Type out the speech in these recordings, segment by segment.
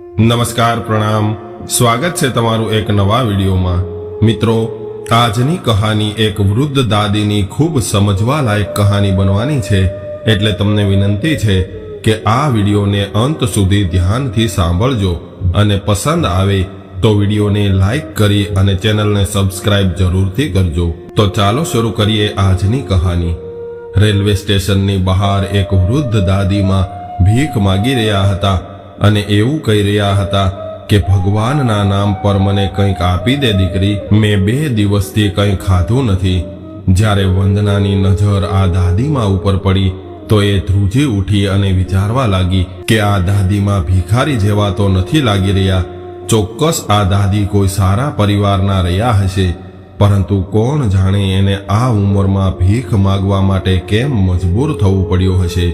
નમસ્કાર, પ્રણામ. સ્વાગત છે તમારું એક નવા વિડીયોમાં. મિત્રો, આજની કહાની એક વૃદ્ધ દાદીની ખૂબ સમજવા લાયક કહાની બનવાની છે. એટલે તમને વિનંતી છે કે આ વિડીયોને અંત સુધી ધ્યાનથી સાંભળજો અને પસંદ આવે તો વિડીયોને લાઈક કરી અને ચેનલને સબસ્ક્રાઇબ જરૂરથી કરજો. તો ચાલો શરૂ કરીએ આજની કહાની. રેલવે સ્ટેશનની બહાર એક વૃદ્ધ દાદીમાં ભીખ માગી રહ્યા હતા. અને એવું કહી રહ્યા હતા કે ભગવાનના નામ પર મને કંઈક આપી દે દીકરી. મેં બે દિવસથી કંઈ ખાધું નથી. જ્યારે વંદનાની નજર આ દાદીમાં ઉપર પડી, તો એ ધ્રુજી ઉઠી અને વિચારવા લાગી કે આ દાદીમાં ભિખારી જેવા તો નથી લાગી રહ્યા. ચોક્કસ આ દાદી કોઈ સારા પરિવારના રહ્યા હશે, પરંતુ કોણ જાણે એને આ ઉંમરમાં ભીખ માગવા માટે કેમ મજબૂર થવું પડ્યું હશે?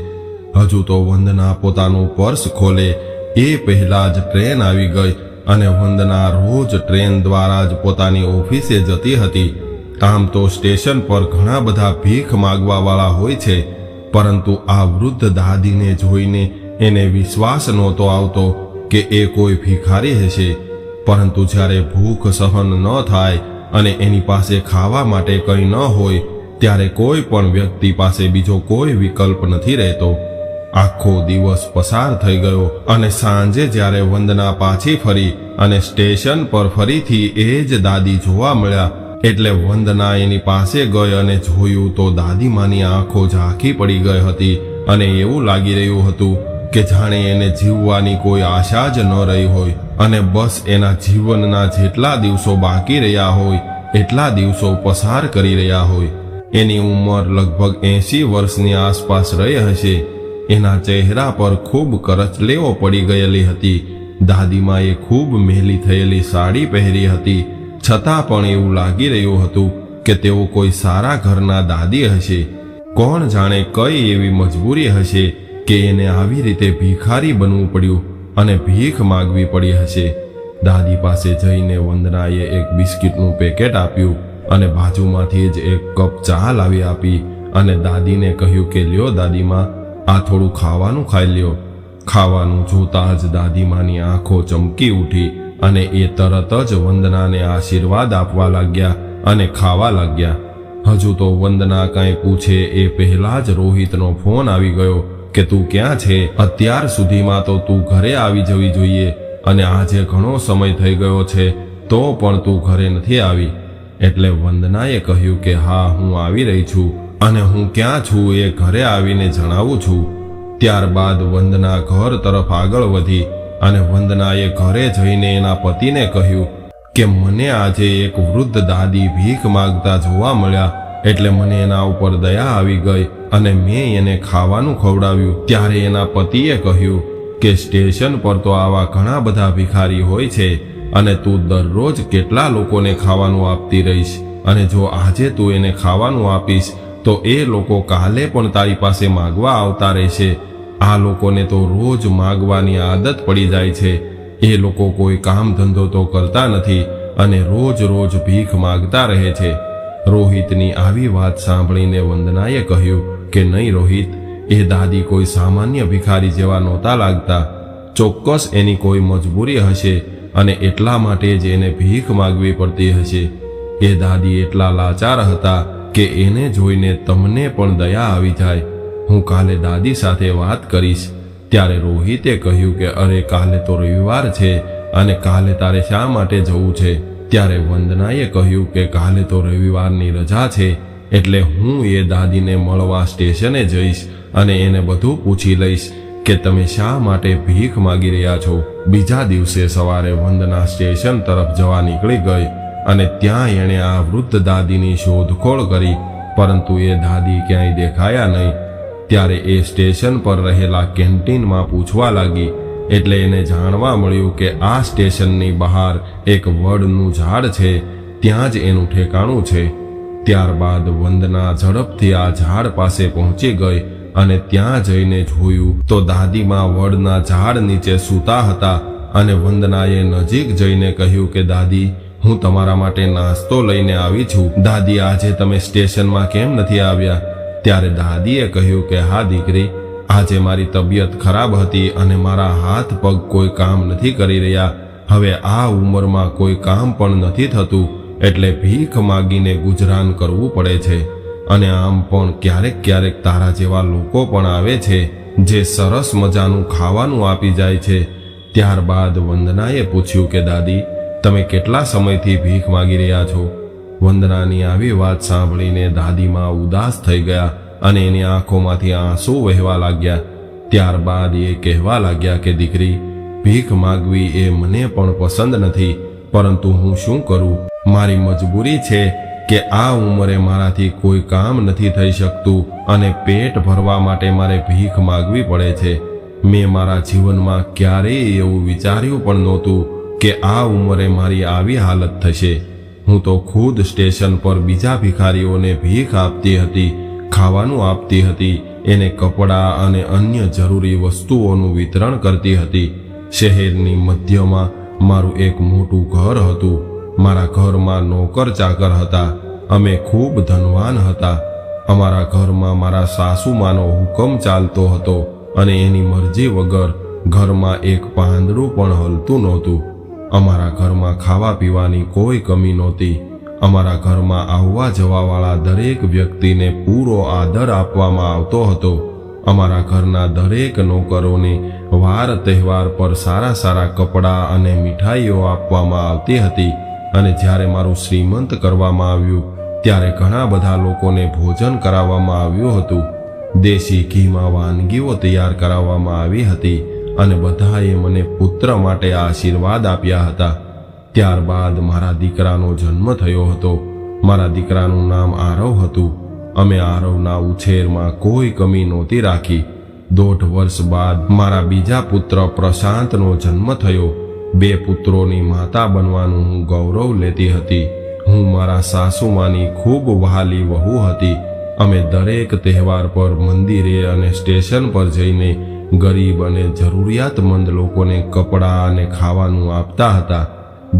હજુ તો વંદના પોતાનું પર્સ ખોલે એ પહેલા જ ટ્રેન આવી ગઈ અને વંદના રોજ ટ્રેન દ્વારા જ પોતાની ઓફિસે જતી હતી. આમ તો સ્ટેશન પર ઘણા બધા ભીખ માગવા વાળા હોય છે, પરંતુ આ વૃદ્ધ દાદીને જોઈને એને વિશ્વાસ નહોતો આવતો કે એ કોઈ ભિખારી હશે. પરંતુ જ્યારે ભૂખ સહન ન થાય અને એની પાસે ખાવા માટે કંઈ ન હોય, ત્યારે કોઈ પણ વ્યક્તિ પાસે બીજો કોઈ વિકલ્પ નથી રહેતો. આખો દિવસ પસાર થઈ ગયો અને સાંજે જ્યારે વંદના પાછી ફરી અને સ્ટેશન પર ફરીથી એ જ દાદી જોવા મળ્યા, એટલે વંદના એની પાસે ગઈ અને જોયું તો દાદીમાની આંખો ઝાંખી પડી ગઈ હતી અને એવું લાગી રહ્યું હતું કે જાણે એને જીવવાની કોઈ આશા જ ન રહી હોય અને બસ એના જીવનના જેટલા દિવસો બાકી રહ્યા હોય, એટલા દિવસો પસાર કરી રહ્યા હોય. એની ઉંમર લગભગ એંશી વર્ષની આસપાસ રહી હશે. એના ચહેરા પર ખૂબ કરચલેવો પડી ગયેલી હતી. દાદીમાએ ખૂબ મહેલી થયેલી સાડી પહેરી હતી. છતાં પણ એવું લાગી રહ્યું હતું કે તેઓ કોઈ સારા ઘરના દાદી હશે. કોણ જાણે કઈ એવી મજબૂરી હશે કે એને આવી રીતે ભિખારી બનવું પડ્યું અને ભીખ માગવી પડી હશે. દાદી પાસે જઈને વંદનાએ એક બિસ્કિટનું પેકેટ આપ્યું અને બાજુમાંથી જ એક કપ ચા લાવી આપી અને દાદીને કહ્યું કે, લ્યો દાદીમાં આ થોડું ખાવાનું ખાઈ લ્યો. ખાવાનું જોતા જ દાદીમાની આંખો ચમકી ઉઠી અને એ તરત જ વંદનાને આશીર્વાદ આપવા લાગ્યા અને ખાવા લાગ્યા. હજુ તો વંદના કાંઈ પૂછે એ પહેલા જ રોહિતનો ફોન આવી ગયો કે તું ક્યાં છે? અત્યાર સુધીમાં તો તું ઘરે આવી જવી જોઈએ અને આજે ઘણો સમય થઈ ગયો છે, તો પણ તું ઘરે નથી આવી. એટલે વંદનાએ કહ્યું કે હા, હું આવી રહી છું. અને હું ક્યાં છું એ ઘરે આવીને જણાવું છું. ત્યારબાદ વંદના ઘર તરફ આગળ વધી અને વંદનાએ ઘરે જઈને એના પતિને કહ્યું કે મને આજે એક વૃદ્ધ દાદી ભીખ માગતા જોવા મળ્યા એટલે મને એના ઉપર દયા આવી ગઈ અને મેં એને ખાવાનું ખવડાવ્યું. ત્યારે એના પતિએ કહ્યું કે સ્ટેશન પર તો આવા ઘણા બધા ભિખારી હોય છે અને તું દરરોજ કેટલા લોકોને ખાવાનું આપતી રહીશ અને જો આજે તું એને ખાવાનું આપીશ તો એ લોકો કાલે પણ તારી પાસે માગવા આવતા રહેશે. આ લોકોને તો રોજ માગવાની આદત પડી જાય છે. એ લોકો કોઈ કામ ધંધો તો કરતા નથી અને રોજ રોજ ભીખ માગતા રહે છે. રોહિતની આવી વાત સાંભળીને વંદનાએ કહ્યું કે નહીં રોહિત, એ દાદી કોઈ સામાન્ય ભિખારી જેવા નહોતા લાગતા. ચોક્કસ એની કોઈ મજબૂરી હશે અને એટલા માટે જ એને ભીખ માગવી પડતી હશે. એ દાદી એટલા લાચાર હતા કે એને જોઈને તમને પણ દયા આવી જાય. હું કાલે દાદી સાથે વાત કરીશ. ત્યારે રોહિતે કહ્યું કે, અરે, કાલે તો રવિવાર છે અને કાલે તારે શા માટે જવું છે? ત્યારે વંદનાએ કહ્યું કે, કાલે તો રવિવારની રજા છે, એટલે હું એ દાદીને મળવા સ્ટેશને જઈશ અને એને બધું પૂછી લઈશ કે તમે શા માટે ભીખ માગી રહ્યા છો. બીજા દિવસે સવારે વંદના સ્ટેશન તરફ જવા નીકળી ગઈ. અને ત્યાં એણે આ વૃદ્ધ દાદીની શોધખોળ કરી, પરંતુ એ દાદી ક્યાંય દેખાયા નહીં. ત્યારે એ સ્ટેશન પર રહેલા કેન્ટીનમાં પૂછવા લાગી, એટલે એને જાણવા મળ્યું કે આ સ્ટેશનની બહાર એક વડનું ઝાડ છે, ત્યાં જ એનું ઠેકાણું છે. ત્યારબાદ વંદના ઝડપથી આ ઝાડ પાસે પહોંચી ગઈ અને ત્યાં જઈને જોયું તો દાદીમાં વડના ઝાડ નીચે સૂતા હતા અને વંદનાએ નજીક જઈને કહ્યું કે દાદી હું તમારા માટે નાસ્તો લઈને આવી છું. દાદી, આજે તમે સ્ટેશનમાં કેમ નથી આવ્યા? ત્યારે દાદીએ કહ્યું કે, હા, દીકરી, આજે મારી તબિયત ખરાબ હતી અને મારા હાથ પગ કોઈ કામ નથી કરી રહ્યા. હવે આ ઉંમરમાં કોઈ કામ પણ નથી થતું, એટલે ભીખ માગીને ગુજરાન કરવું પડે છે. અને આમ પણ ક્યારેક ક્યારેક તારા જેવા લોકો પણ આવે છે, જે સરસ મજાનું ખાવાનું આપી જાય છે. ત્યારબાદ વંદનાએ પૂછ્યું કે, દાદી તમે કેટલા સમયથી ભીખ માગી રહ્યા છો? વંદનાની આવી વાત સાંભળીને દાદીમાં ઉદાસ થઈ ગયા અને એની આંખોમાંથી આંસુ વહેવા લાગ્યા. ત્યારબાદ એ કહેવા લાગ્યા કે, દીકરી, ભીખ માગવી એ મને પણ પસંદ નથી, પરંતુ હું શું કરું? મારી મજબૂરી છે કે આ ઉંમરે મારાથી કોઈ કામ નથી થઈ શકતું અને પેટ ભરવા માટે મારે ભીખ માગવી પડે છે. મેં મારા જીવનમાં ક્યારેય એવું વિચાર્યું પણ નહોતું કે આ ઉંમરે મારી આવી હાલત થશે. હું તો ખુદ સ્ટેશન પર બીજા ભિખારીઓને ભીખ આપતી હતી, ખાવાનું આપતી હતી, એને કપડાં અને અન્ય જરૂરી વસ્તુઓનું વિતરણ કરતી હતી. શહેરની મધ્યમાં મારું એક મોટું ઘર હતું. મારા ઘરમાં નોકર ચાકર હતા. અમે ખૂબ ધનવાન હતા. અમારા ઘરમાં મારા સાસુમાનો હુકમ ચાલતો હતો અને એની મરજી વગર ઘરમાં એક પાંદડું પણ હલતું નહોતું. અમારા ઘરમાં ખાવા પીવાની કોઈ કમી નહોતી. અમારા ઘરમાં આવવા જવાવાળા દરેક વ્યક્તિને પૂરો આદર આપવામાં આવતો હતો. અમારા ઘરના દરેક નોકરોને વાર તહેવાર પર સારા સારા કપડાં અને મીઠાઈઓ આપવામાં આવતી હતી અને જ્યારે મારું શ્રીમંત કરવામાં આવ્યું, ત્યારે ઘણા બધા લોકોને ભોજન કરાવવામાં આવ્યું હતું. દેશી ઘીમાં વાનગીઓ તૈયાર કરાવવામાં આવી હતી. અને બધાએ મને પુત્ર માટે આશીર્વાદ આપ્યા હતા. ત્યારબાદ મારા દીકરાનો જન્મ થયો હતો. મારા દીકરાનું નામ આરવ હતું. અમે આરવના ઉછેરમાં કોઈ કમી નહોતી રાખી. દોઢ વર્ષ બાદ મારા બીજા પુત્ર પ્રશાંતનો જન્મ થયો. બે પુત્રોની માતા બનવાનું હું ગૌરવ લેતી હતી. હું મારા સાસુમાની ખૂબ વહાલી વહુ હતી. અમે દરેક તહેવાર પર મંદિરે અને સ્ટેશન પર જઈને ગરીબ અને જરૂરિયાતમંદ લોકોને કપડાં અને ખાવાનું આપતા હતા.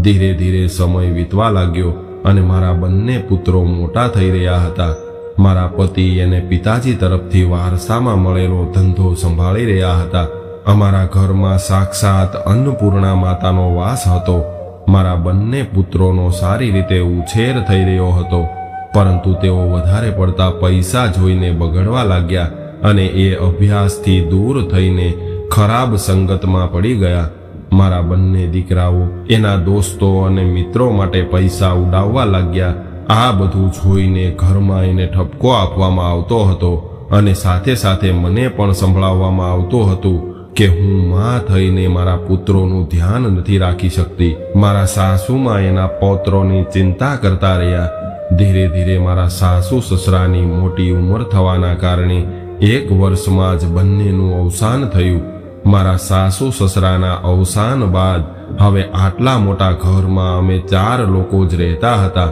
ધીરે ધીરે સમય વીતવા લાગ્યો અને મારા બંને પુત્રો મોટા થઈ રહ્યા હતા. મારા પતિ અને પિતાજી તરફથી વારસામાં મળેલો ધંધો સંભાળી રહ્યા હતા. અમારા ઘરમાં સાક્ષાત અન્નપૂર્ણા માતાનો વાસ હતો. મારા બંને પુત્રોનો સારી રીતે ઉછેર થઈ રહ્યો હતો. પરંતુ તેઓ વધારે પડતા પૈસા જોઈને બગડવા લાગ્યા. અને એ અભ્યાસથી દૂર થઈને ખરાબ સંગતમાં પડી ગયા. મારા બંને દીકરાઓ, એના દોસ્તો અને મિત્રો માટે પૈસા ઉડાવવા લાગ્યા. આ બધું જોઈને ઘરમાં એને ઠપકો આપવામાં આવતો હતો અને સાથે સાથે મને પણ સંભળાવવામાં આવતું હતું કે હું માં થઈને મારા પુત્રોનું ધ્યાન નથી રાખી શકતી. મારા સાસુમાં એના પૌત્રોની ચિંતા કરતા રહ્યા. ધીરે ધીરે મારા સાસુ સસરાની મોટી ઉંમર થવાના કારણે એક વર્ષમાં જ બંનેનું અવસાન થયું. મારા સાસુ સસરાના અવસાન બાદ હવે આટલા મોટા ઘરમાં અમે ચાર લોકો જ રહેતા હતા.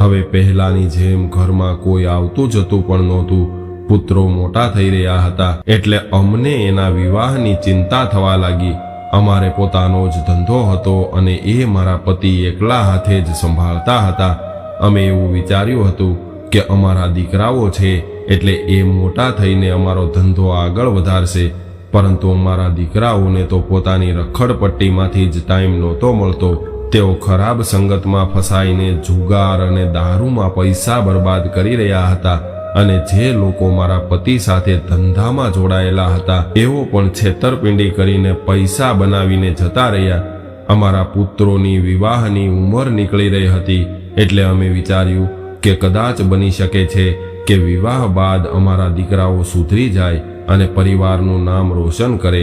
હવે પહેલાની જેમ ઘરમાં કોઈ આવતું જતું પણ નહોતું. પુત્રો મોટા થઈ રહ્યા હતા. એટલે અમને એના વિવાહની ચિંતા થવા લાગી. અમારે પોતાનો જ ધંધો હતો અને એ મારા પતિ એકલા હાથે જ સંભાળતા હતા. અમે એવું વિચાર્યું હતું કે અમારા દીકરાઓ છે એટલે એ મોટા થઈને અમારો ધંધો આગળ વધારશે. પરંતુ અમારા દીકરાઓને તો પોતાની રખડપટ્ટીમાંથી જ ટાઈમ નહોતો મળતો. તેઓ ખરાબ સંગતમાં ફસાઈને જુગાર અને દારૂમાં પૈસા બરબાદ કરી રહ્યા હતા અને જે લોકો મારા પતિ સાથે ધંધામાં જોડાયેલા હતા, એઓ પણ છેતરપિંડી કરીને પૈસા બનાવીને જતા રહ્યા. અમારા પુત્રોની વિવાહની ઉંમર નીકળી રહી હતી, એટલે અમે વિચાર્યું કે કદાચ બની શકે છે કે વિવાહ બાદ અમારા દીકરાઓ સુધરી જાય અને પરિવારનું નામ રોશન કરે,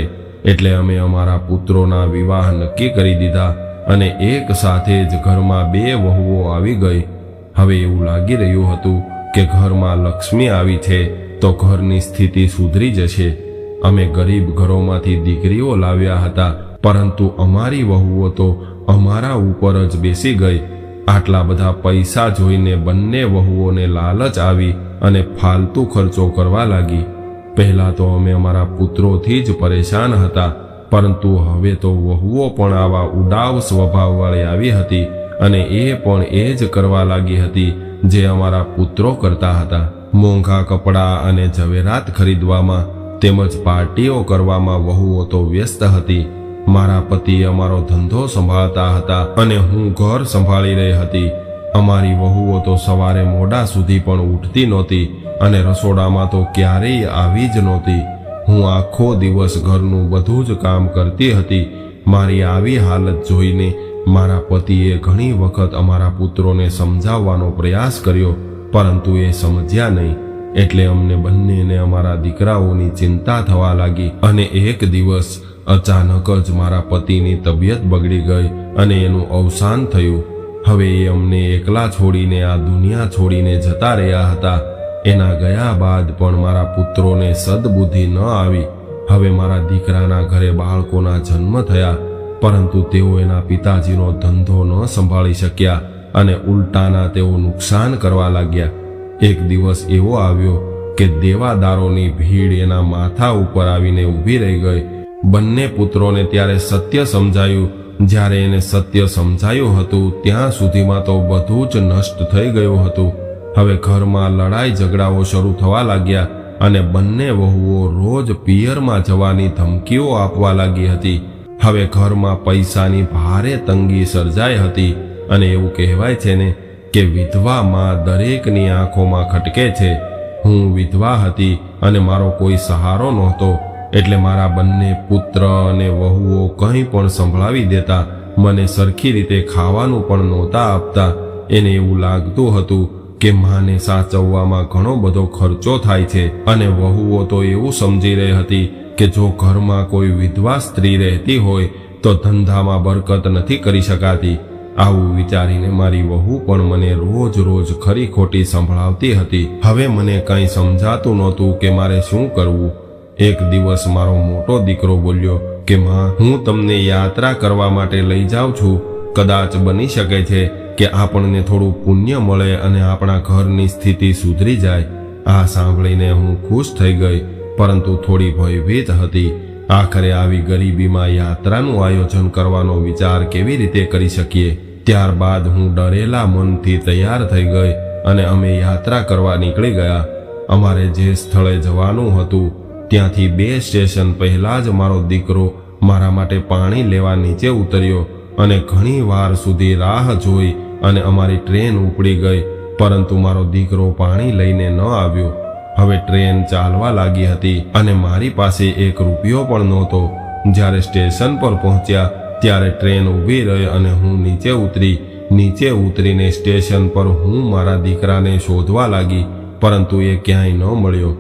એટલે અમે અમારા પુત્રોના વિવાહ નક્કી કરી દીધા અને એક સાથે જ ઘરમાં બે વહુઓ આવી ગઈ. હવે એવું લાગી રહ્યું હતું કે ઘરમાં લક્ષ્મી આવી છે, તો ઘરની સ્થિતિ સુધરી જશે. અમે ગરીબ ઘરોમાંથી દીકરીઓ લાવ્યા હતા, પરંતુ અમારી વહુઓ તો અમારા ઉપર જ બેસી ગઈ. આટલા બધા પૈસા જોઈને બંને વહુઓને લાલચ આવી અને ફાલતુ ખર્ચો કરવા લાગી. પહેલા તો અમે અમારા પુત્રોથી જ પરેશાન હતા, પરંતુ હવે તો વહુઓ પણ આવા ઉડાવ સ્વભાવવાળી આવી હતી અને એ પણ એ જ કરવા લાગી હતી જે અમારા પુત્રો કરતા હતા. મોંઘા કપડાં અને ઝવેરાત ખરીદવામાં તેમજ પાર્ટીઓ કરવામાં વહુઓ તો વ્યસ્ત હતી. મારા પતિ અમારો ધંધો સંભાળતા હતા અને હું ઘર સંભાળી રહી હતી. અમારી વહુઓ તો સવારે મોડા સુધી પણ ઉઠતી નહોતી અને રસોડામાં તો ક્યારેય આવી જ નહોતી. હું આખો દિવસ ઘરનું બધું જ કામ કરતી હતી. મારી આવી હાલત જોઈને મારા પતિએ ઘણી વખત અમારા પુત્રોને સમજાવવાનો પ્રયાસ કર્યો, પરંતુ એ સમજ્યા નહીં. એટલે અમને બંનેને અમારા દીકરાઓની ચિંતા થવા લાગી અને એક દિવસ અચાનક જ મારા પતિની તબિયત બગડી ગઈ અને એનું અવસાન થયું. હવે એ અમને એકલા છોડીને આ દુનિયા છોડીને જતા રહ્યા હતા. એના ગયા બાદ પણ મારા પુત્રોને સદબુદ્ધિ ન આવી. હવે મારા દીકરાના ઘરે બાળકોના જન્મ થયા, પરંતુ તેઓ એના પિતાજીનો ધંધો ન સંભાળી શક્યા અને ઉલટાના તેઓ નુકસાન કરવા લાગ્યા. એક દિવસ એવો આવ્યો કે દેવાદારોની ભીડ એના માથા ઉપર આવીને ઊભી રહી ગઈ. બંને પુત્રોને ત્યારે સત્ય સમજાયું જ્યારે એને સત્ય સમજાયું હતું, ત્યાં સુધીમાં તો બધું જ નષ્ટ થઈ ગયું હતું. હવે ઘરમાં લડાઈ ઝઘડાઓ શરૂ થવા લાગ્યા અને બંને વહુઓ રોજ પિયરમાં જવાની ધમકીઓ આપવા લાગી હતી. હવે ઘરમાં પૈસાની ભારે તંગી સર્જાઈ હતી અને એવું કહેવાય છે ને કે વિધવા માં દરેકની આંખોમાં ખટકે છે. હું વિધવા હતી અને મારો કોઈ સહારો નહોતો. એટલે મારા બંને પુત્ર અને વહુઓ કંઈ પણ સંભળાવી દેતા, મને સરખી રીતે ખાવાનું પણ નહોતા આપતા. એને એવું લાગતું હતું કે માને સાચવવામાં ઘણો બધો ખર્ચો થાય છે અને વહુઓ તો એવું સમજી રહી હતી કે જો ઘરમાં કોઈ વિધવા સ્ત્રી રહેતી હોય, તો ધંધામાં બરકત નથી કરી શકાતી. આવું વિચારીને મારી વહુ પણ મને રોજ રોજ ખરી ખોટી સંભળાવતી હતી. હવે મને કંઈ સમજાતું નહોતું કે મારે શું કરવું. એક દિવસ મારો મોટો દીકરો બોલ્યો કે, માં, હું તમને યાત્રા કરવા માટે લઈ જાઉં છું. કદાચ બની શકે છે કે આપણને થોડું પુણ્ય મળે અને આપણા ઘરની સ્થિતિ સુધરી જાય. આ સાંભળીને હું ખુશ થઈ ગઈ, પરંતુ થોડી ભયભીત હતી. આખરે આવી ગરીબીમાં યાત્રાનું આયોજન કરવાનો વિચાર કેવી રીતે કરી શકીએ? ત્યારબાદ હું ડરેલા મનથી તૈયાર થઈ ગઈ અને અમે યાત્રા કરવા નીકળી ગયા. અમારે જે સ્થળે જવાનું હતું ત્યાંથી બે સ્ટેશન પહેલા જ મારો દીકરો મારા માટે પાણી લેવા નીચે ઉતર્યો અને ઘણી વાર સુધી રાહ જોઈ અને અમારી ટ્રેન ઉપડી ગઈ, પરંતુ મારો દીકરો પાણી લઈને ન આવ્યો. હવે ટ્રેન ચાલવા લાગી હતી અને મારી પાસે એક રૂપિયો પણ નહોતો. જ્યારે સ્ટેશન પર પહોંચ્યા, ત્યારે ટ્રેન ઊભી રહી અને હું નીચે ઉતરી. નીચે ઉતરીને સ્ટેશન પર હું મારા દીકરાને શોધવા લાગી, પરંતુ એ ક્યાંય ન મળ્યો.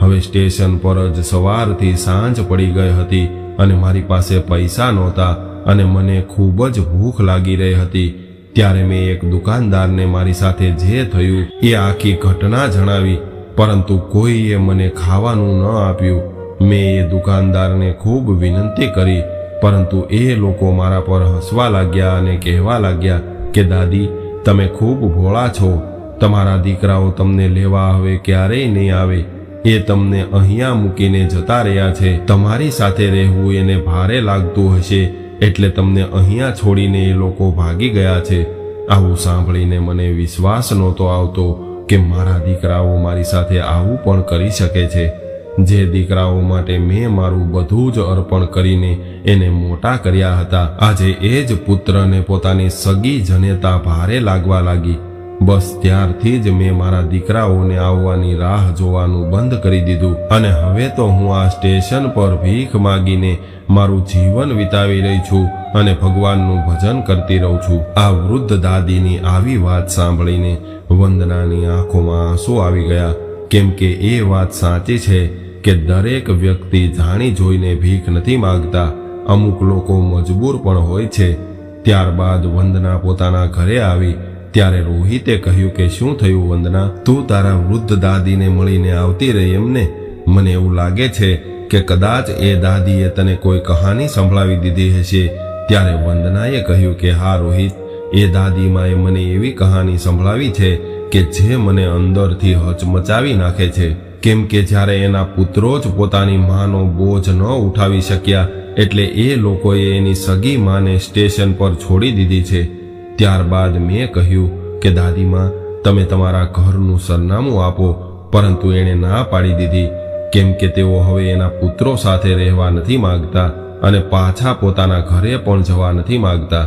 હવે સ્ટેશન પર જ સવારથી સાંજ પડી ગઈ હતી અને મારી પાસે પૈસા નહોતા અને મને ખૂબ જ ભૂખ લાગી રહી હતી. ત્યારે મેં એક દુકાનદારને મારી સાથે જે થયું એ આખી ઘટના જણાવી, પરંતુ કોઈએ મને ખાવાનું ન આપ્યું. મેં એ દુકાનદારને ખૂબ વિનંતી કરી, પરંતુ એ લોકો મારા પર હસવા લાગ્યા અને કહેવા લાગ્યા કે, દાદી, તમે ખૂબ ભોળા છો. તમારા દીકરાઓ તમને લેવા હવે ક્યારેય નહીં આવે. એ તમને અહીંયા મૂકીને જતા રહ્યા છે. તમારી સાથે રહેવું એને ભારે લાગતું હશે, એટલે તમને અહીંયા છોડીને એ લોકો ભાગી ગયા છે. આવું સાંભળીને મને વિશ્વાસ નહોતો આવતો કે મારા દીકરાઓ મારી સાથે આવું પણ કરી શકે છે. જે દીકરાઓ માટે મેં મારું બધું જ અર્પણ કરીને એને મોટા કર્યા હતા, આજે એ જ પુત્રને પોતાની સગી જનેતા ભારે લાગવા લાગી. બસ ત્યારથી જ મેં મારા દીકરાઓને આવવાની રાહ જોવાનું બંધ કરી દીધું અને હવે તો હું આ સ્ટેશન પર ભીખ માગીને મારું જીવન વિતાવી રહી છું અને ભગવાનનું ભજન કરતી રહું છું. આ વૃદ્ધ દાદીની આવી વાત સાંભળીને વંદનાની આંખોમાં આંસુ આવી ગયા. કેમ કે એ વાત સાચી છે કે દરેક વ્યક્તિ જાણી જોઈને ભીખ નથી માગતા. અમુક લોકો મજબૂર પણ હોય છે. ત્યારબાદ વંદના પોતાના ઘરે આવી ત્યારે રોહિતે કહ્યું કે, શું થયું વંદના? તું તારા વૃદ્ધ દાદીને મળીને આવતી રહી એમને? મને એવું લાગે છે કે કદાચ એ દાદીએ તને કોઈ કહાની સંભળાવી દીધી હશે. ત્યારે વંદનાએ કહ્યું કે, હા, રોહિત, એ દાદીમાએ મને એવી કહાની સંભળાવી છે કે જે મને અંદરથી હચમચાવી નાખે છે. કેમ કે જ્યારે એના પુત્રો જ પોતાની માનો બોજ ન ઉઠાવી શક્યા, એટલે એ લોકોએ એની સગી માને સ્ટેશન પર છોડી દીધી છે. ત્યારબાદ મેં કહ્યું કે, દાદીમાં, તમે તમારા ઘરનું સરનામું આપો, પરંતુ એણે ના પાડી દીધી, કેમ કે તેઓ હવે એના પુત્રો સાથે રહેવા નથી માંગતા અને પાછા પોતાના ઘરે પણ જવા નથી માંગતા.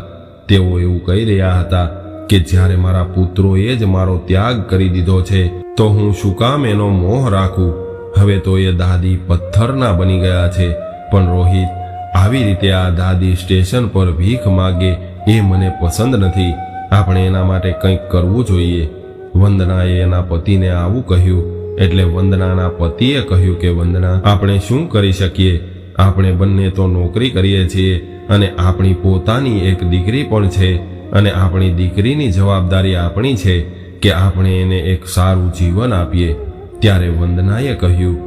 તેઓ એવું કહી રહ્યા હતા કે, જ્યારે મારા પુત્રોએ જ મારો ત્યાગ કરી દીધો છે, તો હું શું કામ એનો મોહ રાખું? હવે તો એ દાદી પથ્થરના બની ગયા છે. પણ રોહિત આવી રીતે આ દાદી સ્ટેશન પર ભીખ માગે એ મને પસંદ નથી. આપણે એના માટે કંઈક કરવું જોઈએ. વંદનાએ એના પતિને આવું કહ્યું, એટલે વંદનાના પતિએ કહ્યું કે, વંદના, આપણે શું કરી શકીએ? આપણે બંને તો નોકરી કરીએ છીએ અને આપણી પોતાની એક દીકરી પણ છે અને આપણી દીકરીની જવાબદારી આપણી છે કે આપણે એને એક સારું જીવન આપીએ. ત્યારે વંદનાએ કહ્યું,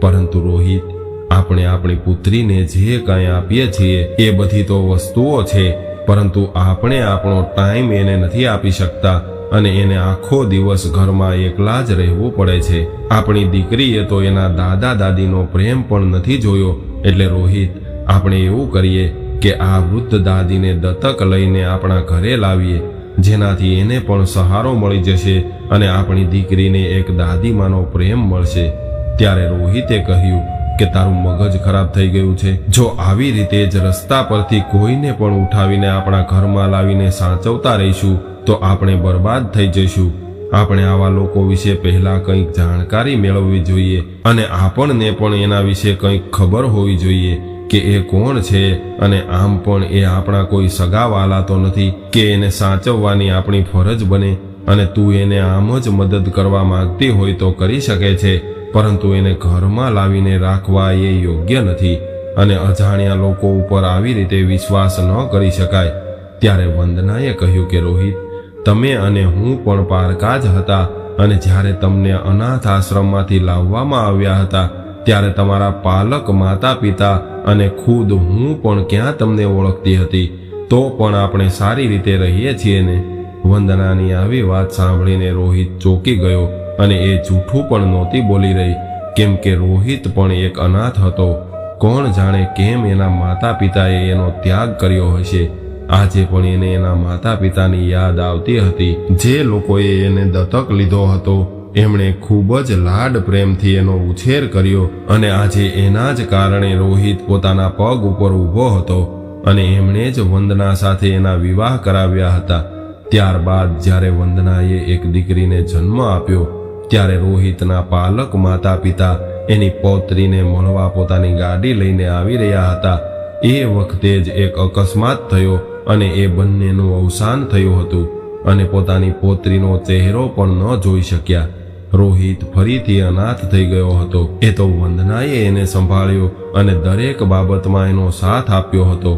પરંતુ રોહિત, આપણે આપણી પુત્રીને જે કાંઈ આપીએ છીએ એ બધી તો વસ્તુઓ છે. પરંતુ આપણે આપણો ટાઈમ એને નથી આપી શકતા અને એને આખો દિવસ ઘરમાં એકલા જ રહેવું પડે છે. આપણી દીકરીએ તો એના દાદા દાદીનો પ્રેમ પણ નથી જોયો, એટલે રોહિત, આપણે એવું કરીએ કે આ વૃદ્ધ દાદીને દત્તક લઈને આપણા ઘરે લાવીએ, જેનાથી એને પણ સહારો મળી જશે અને આપણી દીકરીને એક દાદીમાનો પ્રેમ મળશે. ત્યારે રોહિતે કહ્યું કે તારું મગજ ખરાબ થઈ ગયું છે. જો આવી રીતે જ રસ્તા પરથી કોઈને પણ ઉઠાવીને આપણા ઘરમાં લાવીને સાચવતા રહીશું, તો આપણે બરબાદ થઈ જઈશું. આપણે આવા લોકો વિશે પહેલા કંઈક જાણકારી મેળવવી જોઈએ અને આપણને પણ એના વિશે કંઈક ખબર હોવી જોઈએ કે એ કોણ છે અને આમ પણ એ આપણા કોઈ સગાવાલા તો નથી કે એને સાચવવાની આપણી ફરજ બને અને તું એને આમ જ મદદ કરવા માંગતી હોય તો કરી શકે છે. પરંતુ એને ઘરમાં લાવીને રાખવા એ યોગ્ય નથી અને અજાણ્યા લોકો ઉપર આવી રીતે વિશ્વાસ ન કરી શકાય. ત્યારે વંદનાએ કહ્યું કે, રોહિત, તમે અને હું પણ પારકા જ હતા અને જ્યારે તમને અનાથ આશ્રમમાંથી લાવવામાં આવ્યા હતા, ત્યારે તમારા પાલક માતા પિતા અને ખુદ હું પણ ક્યાં તમને ઓળખતી હતી? તો પણ આપણે સારી રીતે રહીએ છીએ ને? વંદનાની આવી વાત સાંભળીને રોહિત ચોકી ગયો. અને એ જૂઠું પણ નહોતી બોલી રહી. કેમ કે રોહિત પણ એક અનાથ હતો. કોણ જાણે કેમ એના માતા પિતાએ એનો ત્યાગ કર્યો હશે. આજે પણ એને એના માતા પિતાની યાદ આવતી હતી. જે લોકોએ એને દત્તક લીધો હતો, એમણે ખૂબ જ લાડ પ્રેમથી એનો ઉછેર કર્યો અને આજે એના જ કારણે રોહિત પોતાના પગ ઉપર ઊભો હતો અને એમણે જ વંદના સાથે એના વિવાહ કરાવ્યા હતા. ત્યારબાદ જ્યારે વંદનાએ એક દીકરીને જન્મ આપ્યો ત્યારે રોહિતના પાલક માતા પિતા એની પૌત્રીને મળવા પોતાની ગાડી લઈને આવી રહ્યા હતા. એ વખતે જ એક અકસ્માત થયો અને એ બંનેનું અવસાન થયું હતું અને પોતાની પોત્રીનો ચહેરો પણ ન જોઈ શક્યા. રોહિત ફરીથી અનાથ થઈ ગયો હતો. એ તો વંદનાએ એને સંભાળ્યો અને દરેક બાબતમાં એનો સાથ આપ્યો હતો.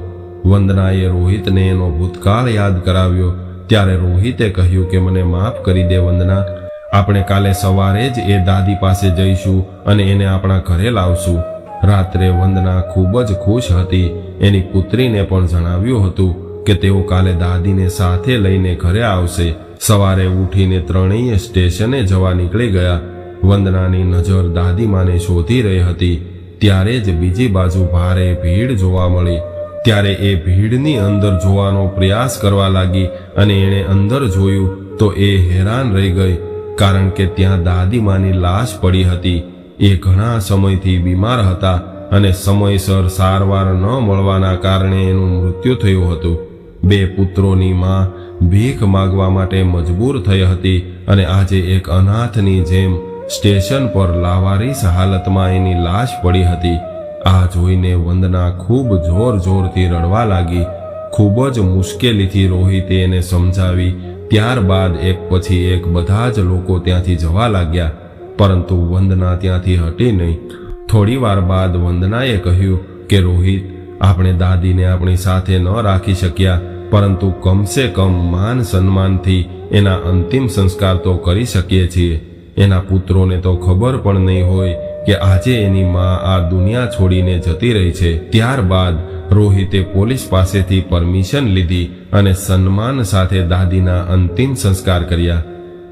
વંદનાએ રોહિતને એનો ભૂતકાળ યાદ કરાવ્યો. ત્યારે રોહિતે કહ્યું કે, મને માફ કરી દે વંદના. આપણે કાલે સવારે જ એ દાદી પાસે જઈશું અને એને આપણા ઘરે લાવશું. રાત્રે વંદના ખૂબ જ ખુશ હતી. એની પુત્રીને પણ જણાવ્યું હતું કે તેઓ કાલે દાદીને સાથે લઈને ઘરે આવશે. સવારે ઉઠીને ત્રણેય સ્ટેશને જવા નીકળી ગયા. વંદનાની નજર દાદીમાને શોધી રહી હતી. ત્યારે જ બીજી બાજુ ભારે ભીડ જોવા મળી. ત્યારે એ ભીડની અંદર જોવાનો પ્રયાસ કરવા લાગી અને એણે અંદર જોયું તો એ હેરાન રહી ગઈ. કારણ કે ત્યાં દાદીમાની લાશ પડી હતી. એ ઘણા સમયથી બીમાર હતા અને સમયસર સારવાર ન મળવાના કારણે એનું મૃત્યુ થયું હતું. બે પુત્રોની માં ભીખ માગવા માટે મજબૂર થઈ હતી અને આજે એક અનાથની જેમ સ્ટેશન પર લાવારીસ હાલતમાં એની લાશ પડી હતી. આ જોઈને વંદના ખૂબ જોર જોરથી રડવા લાગી. ખૂબ જ મુશ્કેલીથી રોહિતે એને સમજાવી ત્યારબાદ એક પછી એક બધા જ લોકો ત્યાંથી જવા લાગ્યા, પરંતુ વંદના ત્યાંથી હટી નહીં. થોડી વાર બાદ વંદનાએ કહ્યું કે, રોહિત, આપણે દાદીને આપણી સાથે ન રાખી શક્યા, પરંતુ કમસે કમ માન સન્માનથી એના અંતિમ સંસ્કાર તો કરી શકીએ છીએ. એના પુત્રોને તો ખબર પણ નહીં હોય કે આજે એની મા આ દુનિયા છોડીને જતી રહી છે. ત્યારબાદ રોહિતે પોલીસ પાસેથી પરમિશન લીધી અને સન્માન સાથે દાદીના અંતિમ સંસ્કાર કર્યા.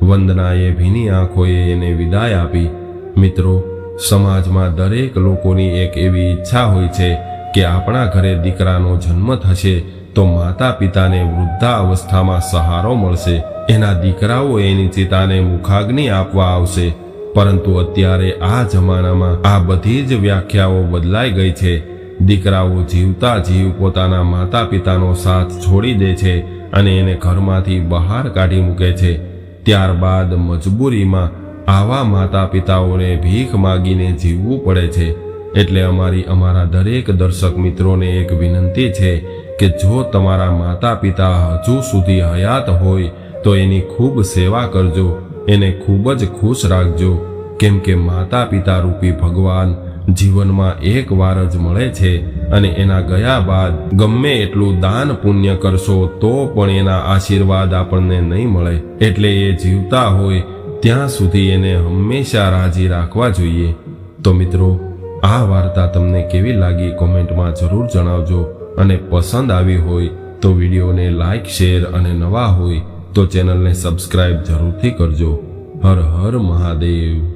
વંદનાએ ભીની આંખોએ એને વિદાય આપી. મિત્રો, સમાજમાં દરેક લોકોની એક એવી ઈચ્છા હોય છે કે આપણા ઘરે દીકરાનો જન્મ થશે તો માતા પિતાને વૃદ્ધા અવસ્થામાં સહારો મળશે. એના દીકરાઓ એની ચિતાને મુખાગ્નિ આપવા આવશે. પરંતુ અત્યારે આ જમાનામાં આ બધી જ વ્યાખ્યાઓ બદલાઈ ગઈ છે. દીકરાઓ જીવતા જીવ પોતાના માતા પિતાનો સાથ છોડી દે છે અને એને ઘરમાંથી બહાર કાઢી મૂકે છે. ત્યારબાદ મજબૂરીમાં આવા માતા પિતાઓને ભીખ માગીને જીવવું પડે છે. એટલે અમારી અમારા દરેક દર્શક મિત્રોને એક વિનંતી છે કે જો તમારા માતા પિતા હજુ સુધી હયાત હોય, તો એની ખૂબ સેવા કરજો. એને ખૂબ જ ખુશ રાખજો. કેમ કે માતા પિતા રૂપી ભગવાન જીવનમાં એક વાર જ મળે છે અને એના ગયા બાદ ગમે એટલું દાન પુણ્ય કરશો તો પણ એના આશીર્વાદ આપણને નહીં મળે. એટલે એ જીવતા હોય ત્યાં સુધી એને હંમેશા રાજી રાખવા જોઈએ. તો મિત્રો, આ વાર્તા તમને કેવી લાગી કોમેન્ટમાં જરૂર જણાવજો અને પસંદ આવી હોય તો વિડીયોને લાઈક, શેર અને નવા હોય તો ચેનલને સબસ્ક્રાઇબ જરૂરથી કરજો. હર હર મહાદેવ.